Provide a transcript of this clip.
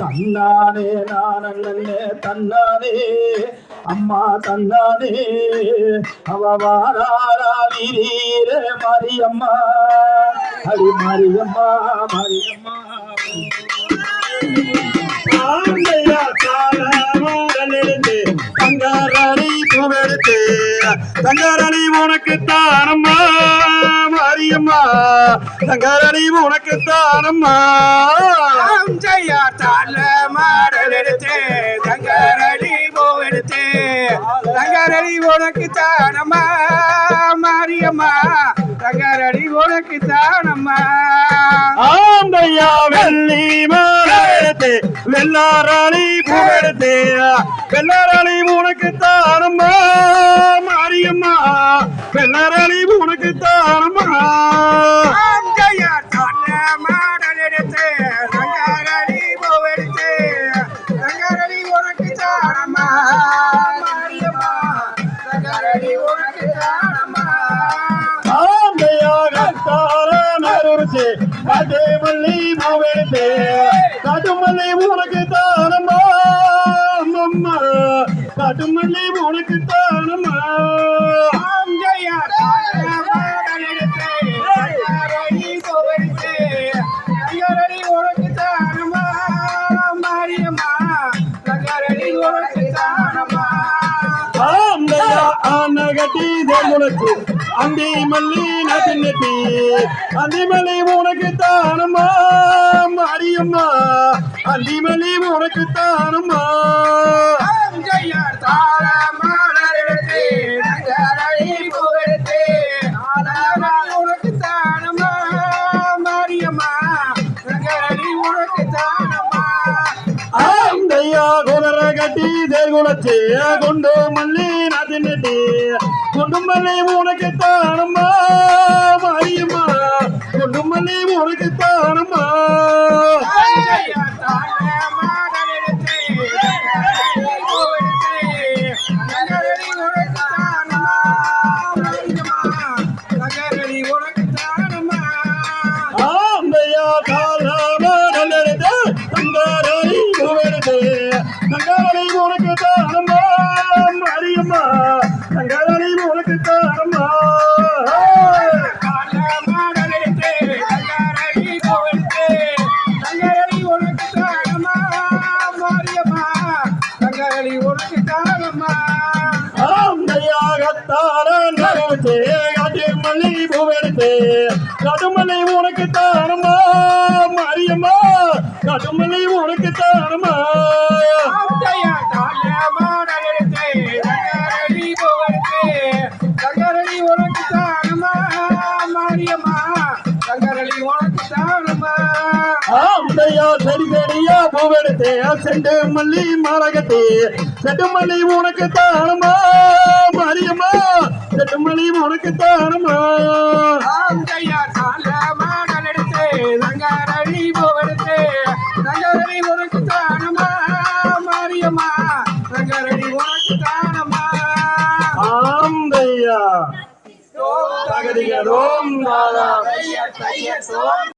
தன்னானே நானே தன்னானே. அம்மா தன்னானே. அவ வாராரா வீரீர மாரியம்மா. அடி மாரியம்மா மாரியம்மா. ஆந்தையா காலமாடலெடுத்து தங்காரணி பூவெடுத்து தங்காரணி உனக்கு தானம்மா மாரியம்மா. தங்காரணி உனக்கு தானம்மா தங்கரடி உனக்கு தானம்மா மாரியம்மா. தங்கரடி உனக்கு தானம்மா. ஆந்தையா வெள்ளி மாடலெடுத்து வெள்ளாராணி பூவெடுத்து வெள்ளாராணி உனக்கு தானம்மா மாரியம்மா. வெள்ளாராணி உனக்கு தானம்மா. உனக்கு தானம்மா. தங்கரடி உனக்கு தானம்மா ஆந்தையாகத்தாரே காட்டு மல்லி பூவெடுத்து காட்டு மல்லி உனக்கு தானம்மா அம்மம்மா காட்டு மல்லி உனக்கு தானம்மா ஜெயா தாள மாடல் எடுத்து தங்கரடி போவெடுத்து தங்கரடி உனக்கு தானம்மா மாரியம்மா அந்தி மல்லி நட்டு நெட்டி அந்தி மல்லி உனக்கு தானம்மா. மாரியம்மா. அந்தி மல்லி உனக்கு தானம்மா. ஜெயா தாள மாடல் எடுத்து தங்கரடி போவெடுத்து தங்கரடி உனக்கு தானம்மா. மாரியம்மா தங்கரடி உனக்கு தானம்மா. ஆந்தையா குதிர கட்டி தேர்குலத்து கொண்டு மல்லி கொண்டு உனக்கு தானம்மா மாரியம்மா. கொண்டு உனக்கு தானம்மா. நகர்த்து காட்டு மல்லி பூவெடுத்து கடுமல்லி உனக்கு தானம்மா மாரியம்மா. கடுமல்லி உனக்கு தங்கரடி உனக்கு தானம்மா மாரியம்மா. பூவெடுத்து செண்டு மல்லி மாலகத்தி செட்டு மல்லி உனக்கு தானம்மா மாரியம்மா. செட்டு மல்லி உனக்கு எடுத்து தங்கரடி போவெடுத்து தங்கரடி உனக்கு தானம்மா மாரியம்மா. உனக்கு ஆந்தையா